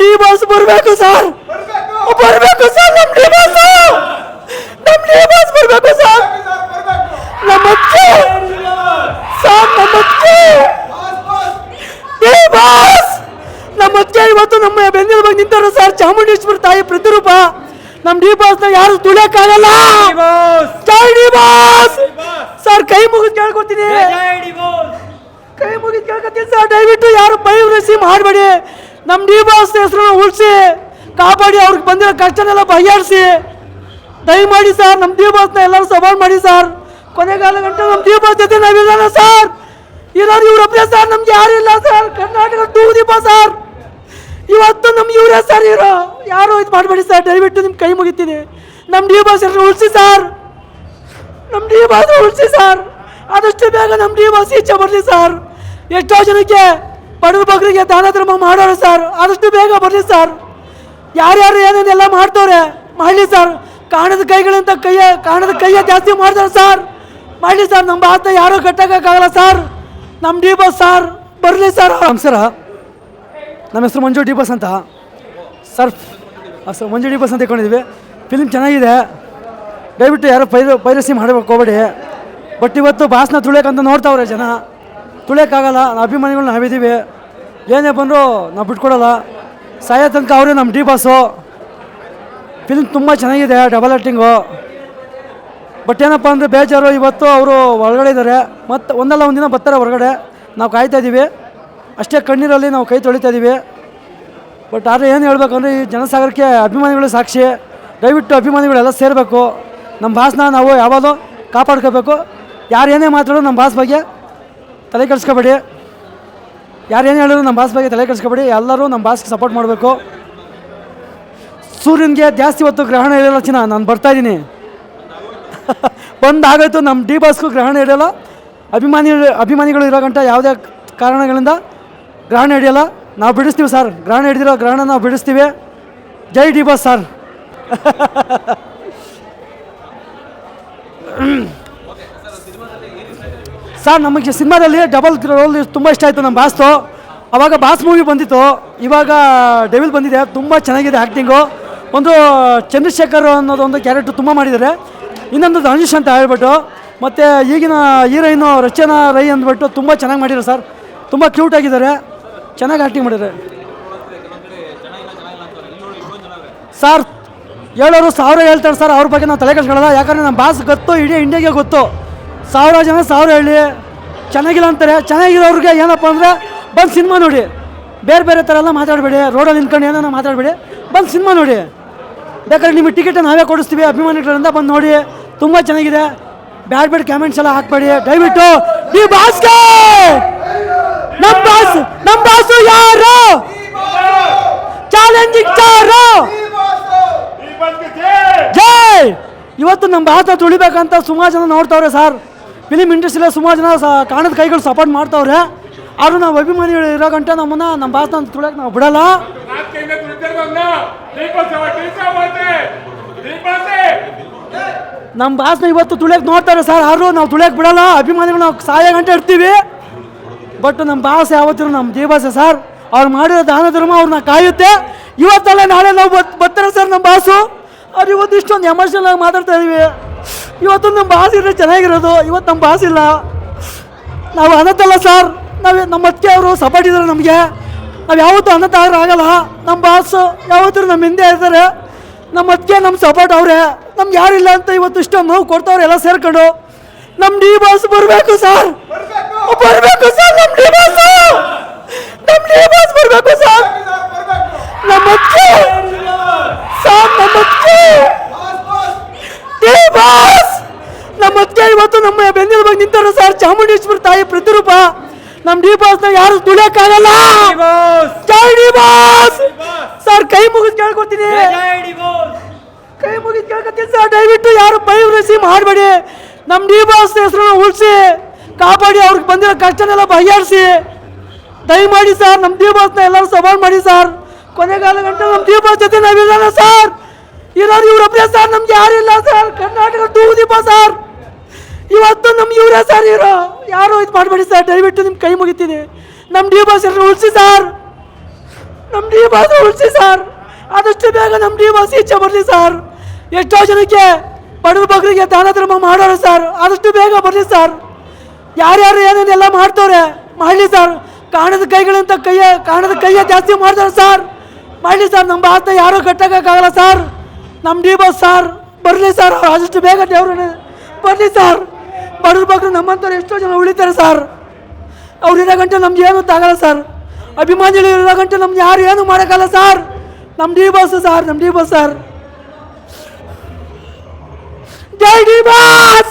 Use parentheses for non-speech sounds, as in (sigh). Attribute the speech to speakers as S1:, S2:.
S1: D boss ಬರ್ಬೇಕು sir ಬರ್ಬೇಕು sir ನಮ್ ಡಿ ಬಾಸ್ ನಮ್ ಡಿ ಬಾಸ್ ಬರ್ಬೇಕು ಸರ್ ನಮ್ಮ ಅತ್ತೆ ಸರ್ ನಮ್ಮ ಅತ್ತೆ ಡಿ ಬಾಸ್ ನಮ್ಮ ಅತ್ತೆ ಇವತ್ತು ನಮ್ಮ ಬೆನ್ನಿನ ಬಗ್ಗೆ ನಿಂತಾರ ಸರ್ ಚಾಮುಂಡೇಶ್ವರಿ ತಾಯಿ ಪ್ರತಿರೂಪ ನಮ್ ಡಿ ಬಾಸ್ನ ಯಾರು ತುಳಿಯಕ್ಕಾಗಲ್ಲ ಜೈ ಡಿ ಬಾಸ್ ಸರ್ ಕೈ ಮುಗಿದು ಕೇಳ್ಕೊತೀನಿ ಕೈ ಮುಗಿದು ಕೇಳ್ಕೊತೀನಿ ಸರ್ ದಯವಿಟ್ಟು ಯಾರು ಬೈವರಿಸಿ ಮಾಡಬೇಡಿ ನಮ್ಮ ಡಿ ಬಾಸ್ ಹೆಸರನ್ನ ಉಳಿಸಿ, ಕಾಪಾಡಿ, ಅವ್ರಿಗೆ ಬಂದಿರೋ ಕಷ್ಟನೆಲ್ಲ ಬಗೆಹರಿಸಿ. ದಯಮಾಡಿ ಸರ್ ನಮ್ಮ ಡಿ ಬಾಸ್ನ ಎಲ್ಲರೂ ಸವಾಲ್ ಮಾಡಿ ಸರ್. ಕೊನೆಗಾಲ ಗಂಟೆ ನಮ್ಮ ಡಿ ಬಾಸ್ ಜೊತೆ ನಾವಿರೋಣ ಸರ್. ಇರೋರು ಇವ್ರೊಬ್ಬರೇ ಸರ್, ನಮ್ಗೆ ಇಲ್ಲ ಸರ್. ಕರ್ನಾಟಕ ಟೂ ದೀಪ ಸರ್. ಇವತ್ತು ನಮ್ಗೆ ಇವರೇ ಸರ್ ಇರೋ. ಯಾರು ಇದು ಮಾಡಬೇಡಿ ಸರ್, ದಯವಿಟ್ಟು ನಿಮ್ಮ ಕೈ ಮುಗಿತೀನಿ. ನಮ್ಮ ಡಿ ಬಾಸ್ ಹೆಸರು ಉಳಿಸಿ ಸರ್. ನಮ್ಮ ಡಿ ಬಾಸ್ ಉಳಿಸಿ ಸರ್. ಆದಷ್ಟು ಬೇಗ ನಮ್ಮ ಡಿ ಬಾಸ್ ಈಚೆ ಬರಲಿ ಸರ್. ಎಷ್ಟೋ ಜನಕ್ಕೆ ಬಡವ ಬಗ್ರಿಗೆ ದಾನ ಧರ್ಮ ಮಾಡೋರು ಸರ್, ಆದಷ್ಟು ಬೇಗ ಬರಲಿ ಸರ್. ಯಾರ್ಯಾರು ಏನೇನೆಲ್ಲ ಮಾಡ್ತವ್ರೆ, ಮಾಡಲಿ ಸರ್. ಕಾಣದ ಕೈಗಳಂತ ಕೈಯ ಕಾಣದ ಕೈಯ ಜಾಸ್ತಿ ಮಾಡ್ತಾರೆ ಸರ್. ಮಾಡಲಿ ಸರ್, ನಮ್ಮ ಭಾರತ ಯಾರೂ ಕಟ್ಟಕ್ಕಾಗಲ್ಲ ಸರ್. ನಮ್ಮ ಡಿ ಬಸ್ ಸರ್, ಬರಲಿ ಸರ್. ಸರ, ನಮ್ಮ ಹೆಸರು ಮಂಜು ಡಿ ಬಸ್ ಅಂತ. Sir sir, Manju D boss ಅಂತ ಇಟ್ಕೊಂಡಿದ್ವಿ. ಫಿಲ್ಮ್ ಚೆನ್ನಾಗಿದೆ. ದಯವಿಟ್ಟು ಯಾರು ಪೈರ, ಪೈರಸಿ ಮಾಡಬೇಕು, ಹೋಗ್ಬೇಡಿ. ಬಟ್ ಇವತ್ತು ಬಾಸ್ನ ತುಳಿಯೋಕಂತ ನೋಡ್ತಾವ್ರೆ ಜನ. ತುಳಿಯೋಕ್ಕಾಗಲ್ಲ, ನಾವು ಅಭಿಮಾನಿಗಳು ನಾವಿದ್ದೀವಿ ಏನೇ ಬಂದರೂ ನಾವು ಬಿಟ್ಕೊಡಲ್ಲ. ಸಾಯೋ ತನಕ ಅವರೇ ನಮ್ಮ ಡಿ ಬಾಸು. ಫಿಲ್ಮ್ ತುಂಬ ಚೆನ್ನಾಗಿದೆ ಡಬಲ್ ಆ್ಯಕ್ಟಿಂಗು ಬಟ್ ಏನಪ್ಪ ಅಂದರೆ ಬೇಜಾರು, ಇವತ್ತು ಅವರು ಹೊರಗಡೆ ಇದ್ದಾರೆ ಮತ್ತು ಒಂದಲ್ಲ ಒಂದಿನ ಬರ್ತಾರೆ ಹೊರಗಡೆ. ನಾವು ಕಾಯ್ತಾ ಇದ್ದೀವಿ ಅಷ್ಟೇ ಕಣ್ಣೀರಲ್ಲಿ ನಾವು ಕೈ ತೊಳಿತಾ ಇದ್ದೀವಿ ಬಟ್ ಆದರೆ ಏನು ಹೇಳ್ಬೇಕಂದ್ರೆ ಈ ಜನಸಾಗರಕ್ಕೆ ಅಭಿಮಾನಿಗಳು ಸಾಕ್ಷಿ. ದಯವಿಟ್ಟು ಅಭಿಮಾನಿಗಳೆಲ್ಲ ಸೇರಬೇಕು. ನಮ್ಮ ಭಾಷಣ ನಾವು ಯಾವಾಗಲೂ ಕಾಪಾಡ್ಕೋಬೇಕು. ಯಾರು ಏನೇ ಮಾತಾಡೋ ನಮ್ಮ ಭಾಷೆ ಬಗ್ಗೆ ತಲೆ ಕೆಡಿಸ್ಕೋಬೇಡಿ. ಯಾರು ಏನು ಹೇಳಿದ್ರು ನಮ್ಮ ಬಾಸ್ ಬಗ್ಗೆ ತಲೆ ಕೆಡಿಸ್ಕೋಬೇಡಿ. ಎಲ್ಲರೂ ನಮ್ಮ ಬಾಸ್ಗೆ ಸಪೋರ್ಟ್ ಮಾಡಬೇಕು. ಸೂರ್ಯನಿಗೆ ಜಾಸ್ತಿ ಹೊತ್ತು ಗ್ರಹಣ ಇರಲ್ಲ ಚಿನ್ನ, ನಾನು ಬರ್ತಾ ಇದ್ದೀನಿ. (laughs) ಬಂದು ಆಗೋಯ್ತು ನಮ್ಮ ಡಿ ಬಾಸ್ಗೂ ಗ್ರಹಣ ಹಿಡಿಯಲ್ಲ ಅಭಿಮಾನಿ, ಅಭಿಮಾನಿಗಳು ಇರೋ ಗಂಟ ಯಾವುದೇ ಕಾರಣಗಳಿಂದ ಗ್ರಹಣ ಹಿಡಿಯಲ್ಲ. ನಾವು ಬಿಡಿಸ್ತೀವಿ ಸರ್ ಗ್ರಹಣ ಹಿಡಿದಿರೋ ಗ್ರಹಣ ನಾವು ಬಿಡಿಸ್ತೀವಿ. ಜೈ ಡಿ ಬಾಸ್ ಸರ್ ಸರ್, ನಮಗೆ ಸಿನಿಮಾದಲ್ಲಿ ಡಬಲ್ ರೋಲ್ ತುಂಬ ಇಷ್ಟ ಆಯಿತು ನಮ್ಮ ಬಾಸ್ತು ಅವಾಗ ಬಾಸ್ ಮೂವಿ ಬಂದಿತ್ತು. ಇವಾಗ ಡೆವಿಲ್ ಬಂದಿದೆ. ತುಂಬ ಚೆನ್ನಾಗಿದೆ ಆ್ಯಕ್ಟಿಂಗು ಒಂದು ಚಂದ್ರಶೇಖರ್ ಅನ್ನೋದು ಒಂದು ಕ್ಯಾರೆಕ್ಟರ್ ತುಂಬ ಮಾಡಿದ್ದಾರೆ. ಇನ್ನೊಂದು ಧನುಷ್ ಅಂತ ಹೇಳ್ಬಿಟ್ಟು, ಮತ್ತು ಈಗಿನ ಹೀರೋಯಿನು ರಚನಾ ರೈ ಅಂದ್ಬಿಟ್ಟು ತುಂಬ ಚೆನ್ನಾಗಿ ಮಾಡಿದ್ದಾರೆ ಸರ್. ತುಂಬ ಕ್ಯೂಟ್ ಆಗಿದ್ದಾರೆ. ಚೆನ್ನಾಗಿ ಆ್ಯಕ್ಟಿಂಗ್ ಮಾಡಿದ್ದಾರೆ. ಸರ್ ಹೇಳೋರು ಸಾವಿರ ಹೇಳ್ತಾರೆ ಸರ್, ಅವ್ರ ಬಗ್ಗೆ ನಾವು ತಲೆ ಕೆಡ್ಸ್ಕೊಳ್ಳಲ್ಲ. ಯಾಕಂದರೆ ನಮ್ಮ ಬಾಸ್ ಗೊತ್ತು, ಇಡೀ ಇಂಡಿಯಾಗೆ ಗೊತ್ತು. ಸಾವಿರ ಜನ ಸಾವಿರ ಹೇಳಿ ಚೆನ್ನಾಗಿಲ್ಲ ಅಂತಾರೆ. ಚೆನ್ನಾಗಿರೋರಿಗೆ ಏನಪ್ಪ ಅಂದರೆ ಬಂದು ಸಿನಿಮಾ ನೋಡಿ. ಬೇರೆ ಬೇರೆ ಥರ ಎಲ್ಲ ಮಾತಾಡಬೇಡಿ. ರೋಡಲ್ಲಿ ನಿಂತ್ಕೊಂಡು ಏನೋ ಮಾತಾಡಬೇಡಿ. ಬಂದು ಸಿನಿಮಾ ನೋಡಿ. ಬೇಕಾದ್ರೆ ನಿಮಗೆ ಟಿಕೆಟ್ ನಾವೇ ಕೊಡಿಸ್ತೀವಿ ಅಭಿಮಾನಿಗಳಿಂದ ಬಂದು ನೋಡಿ. ತುಂಬ ಚೆನ್ನಾಗಿದೆ. ಬ್ಯಾಡ್ ಬ್ಯಾಡ್ ಕಾಮೆಂಟ್ಸ್ ಎಲ್ಲ ಹಾಕ್ಬೇಡಿ. ದಯವಿಟ್ಟು ಈ ಬಾಸ್ಗೆ ನಮ್ಮ ಬಾಸ್ ನಮ್ಮ ಬಾಸು ಯಾರು? ಚಾಲೆಂಜಿಂಗ್ ಚಾರು ಜೈ! ಇವತ್ತು ನಮ್ಮ ಭಾರತ ತುಳಿಬೇಕಂತ ಸುಮಾರು ಜನ ನೋಡ್ತಾವ್ರೆ ಸರ್. ಫಿಲಿಮ್ ಇಂಡಸ್ಟ್ರಿಯಲ್ಲಿ ಸುಮಾರು ಜನ ಕಾಣದ ಕೈಗಳು ಸಪೋರ್ಟ್ ಮಾಡ್ತಾವ್ರೆ. ಆದರೂ ನಾವು ಅಭಿಮಾನಿಗಳು ಇರೋ ಗಂಟೆ ನಮ್ಮನ್ನ ನಮ್ಮ ಭಾರತ ತುಳಿಯಕ್ಕೆ ನಾವು ಬಿಡಲ್ಲ. ನಮ್ಮ ಭಾಷಣ ಇವತ್ತು ತುಳಿಯೋಕೆ ನೋಡ್ತಾರೆ ಸರ್, ಆದರೂ ನಾವು ತುಳಿಯೋಕೆ ಬಿಡಲ್ಲ. ಅಭಿಮಾನಿಗಳು ನಾವು ಸಾಯ ಗಂಟೆ ಇರ್ತೀವಿ. ಬಟ್ ನಮ್ಮ ಭಾಷೆ ಯಾವತ್ತಿರೋ ನಮ್ಮ ದೇವಾಸೆ ಸರ್. ಅವ್ರು ಮಾಡಿರೋ ದಾನ ಧರ್ಮ ಅವ್ರನ್ನ ಕಾಯುತ್ತೆ. ಇವತ್ತಲ್ಲ ನಾಳೆ ನಾವು ಬರ್ತಾರೆ ಸರ್ ನಮ್ಮ ಬಾಸು. ಅವ್ರು ಇವತ್ತು ಇಷ್ಟೊಂದು ಎಮೋಷನಲ್ ಆಗಿ ಮಾತಾಡ್ತಾ ಇದೀವಿ. ಇವತ್ತು ನಮ್ಮ ಬಾಸ್ ಇದ್ರೆ ಚೆನ್ನಾಗಿರೋದು, ಇವತ್ತು ನಮ್ಮ ಬಾಸ್ ಇಲ್ಲ. ನಾವು ಅನ್ನತ್ತಲ್ಲ ಸರ್ ನಾವು ನಮ್ಮ ಅತ್ತೆ ಅವರು ಸಪೋರ್ಟ್ ಇದ್ದಾರೆ ನಮಗೆ. ನಾವು ಯಾವತ್ತೂ ಅನ್ನತ್ತ ಆಗಲ್ಲ. ನಮ್ಮ ಬಾಸ್ ಯಾವತ್ತೂ ನಮ್ಮ ಹಿಂದೆ ಇರ್ತಾರೆ. ನಮ್ಮ ಅತ್ತಿಗೆ ನಮ್ಮ ಸಪೋರ್ಟ್ ಅವರೇ. ನಮ್ಗೆ ಯಾರಿಲ್ಲ ಅಂತ ಇವತ್ತು ಇಷ್ಟೊಂದು ನೋವು ಕೊಡ್ತಾವ್ರೆ ಎಲ್ಲ ಸೇರ್ಕೊಂಡು. ನಮ್ಮ ಡಿ ಬಾಸ್ ಬರಬೇಕು ಸರ್ ಬರಬೇಕು. ಸರ್ ನಮ್ಮ ಡಿ ಬಾಸ್ ನಮ್ಮ ಡಿ ಬಾಸ್ ಬರಬೇಕು ಸರ್ ನಮ್ಮ ಅತ್ತಿಗೆ ಸರ್ ನಮ್ಮ ಅತ್ತಿಗೆ ಡಿ ಬಾಸ್ ನಮ್ಮ ಅತ್ತಿಗೆ ಇವತ್ತು ನಮ್ಮ ಬೆನ್ನಿನ ಬಗ್ಗೆ ನಿಂತಾರ ಸರ್ ಚಾಮುಂಡೇಶ್ವರಿ ತಾಯಿ ಪ್ರತಿರೂಪ. ನಮ್ಮ ಡಿ ಬಾಸ್ನ ಯಾರು ತುಳಿಯಕ್ಕಾಗಲ್ಲ? ಜೈ ಡಿ ಬಾಸ್. ಸರ್ ಕೈ ಮುಗಿದ್ ಕೇಳ್ಕೊತೀನಿ. ಕೈ ಮುಗಿದು ಕೇಳ್ಕೊತೀನಿ ಸರ್ ದಯವಿಟ್ಟು ಯಾರು ಬೈವರಿಸಿ ಮಾಡಬೇಡಿ. ನಮ್ಮ ಡಿ ಬಾಸ್ ಹೆಸರನ್ನ ಉಳಿಸಿ ಕಾಪಾಡಿ ಅವ್ರಿಗೆ ಬಂದಿರೋ ಕಷ್ಟನೆಲ್ಲ ಬಗೆಹರಿಸಿ. ದಯಮಾಡಿ ಸರ್ ನಮ್ಮ ಡಿ ಬಾಸ್ನ ಎಲ್ಲರೂ ಸವಾಲ್ ಮಾಡಿ ಸರ್. ಕೊನೆಗಾಲ ಗಂಟೆ ನಮ್ಮ ಡಿ ಬಾಸ್ ಜೊತೆ ನಾವಿರೋಣ ಸರ್. ಇರೋರು ಇವ್ರೊಬ್ಬರೇ ಸರ್ ನಮ್ಗೆ ಯಾರಿಲ್ಲ ಸರ್. ಕರ್ನಾಟಕ ಟೂ ದೀಪ ಸರ್. ಇವತ್ತು ನಮ್ಮ ಇವರೇ ಸರ್ ಇವರು ಯಾರು ಇದು ಮಾಡಬೇಡಿ ಸರ್ ದಯವಿಟ್ಟು ನಿಮ್ಮ ಕೈ ಮುಗಿತಿದೆ. ನಮ್ಮ ಡಿ ಬಾಸ್ ಎಲ್ಲರೂ ಉಳಿಸಿ ಸರ್ ನಮ್ಮ ಡಿ ಬಾಸ್ ಉಳಿಸಿ ಸರ್ ಆದಷ್ಟು ಬೇಗ ನಮ್ಮ ಡಿ ಬಾಸ್ ಈಚೆ ಬರಲಿ ಸರ್ ಎಷ್ಟೋ ಜನಕ್ಕೆ ಬಡವ ಬಗ್ರಿಗೆ ದಾನ ಧರ್ಮ ಮಾಡೋರು ಸರ್ ಆದಷ್ಟು ಬೇಗ ಬರಲಿ ಸರ್ ಯಾರ್ಯಾರು ಏನೇನೆಲ್ಲ ಮಾಡ್ತವ್ರೆ, ಮಾಡಲಿ ಸರ್ ಕಾಣದ ಕೈಗಳಂತ ಕೈಯ, ಕಾಣದ ಕೈಯ ಜಾಸ್ತಿ ಮಾಡ್ತಾರೆ ಸರ್ ಮಾಡಲಿ ಸರ್ ನಮ್ಮ ಭಾರತ ಯಾರೂ ಕಟ್ಟಕ್ಕಾಗಲ್ಲ ಸರ್ ನಮ್ಮ ಡಿ ಬಾಸ್ ಸರ್ ಬರಲಿ ಸರ್ ಆದಷ್ಟು ಬೇಗ ದೇವ್ರನ್ನ ಬರಲಿ ಸರ್ ಬಡವ್ರ ಬಗ್ಗೆ ನಮ್ಮಂಥವ್ರು ಎಷ್ಟೋ ಜನ ಉಳಿತಾರೆ ಸರ್. ಅವ್ರು ಇರೋ ಗಂಟೆ ನಮ್ಗೆ ಏನು ತಾಗಲ್ಲ ಸರ್. ಅಭಿಮಾನಿಗಳು ಇರೋ ಗಂಟೆ ನಮ್ಗೆ ಯಾರು ಏನು ಮಾಡೋಕ್ಕಲ್ಲ ಸರ್. ನಮ್ಮ ಡಿ ಬಾಸ್ ಸರ್ ನಮ್ಮ ಡಿ ಬಾಸ್ ಸರ್. ಜೈ ಡಿ ಬಾಸ್!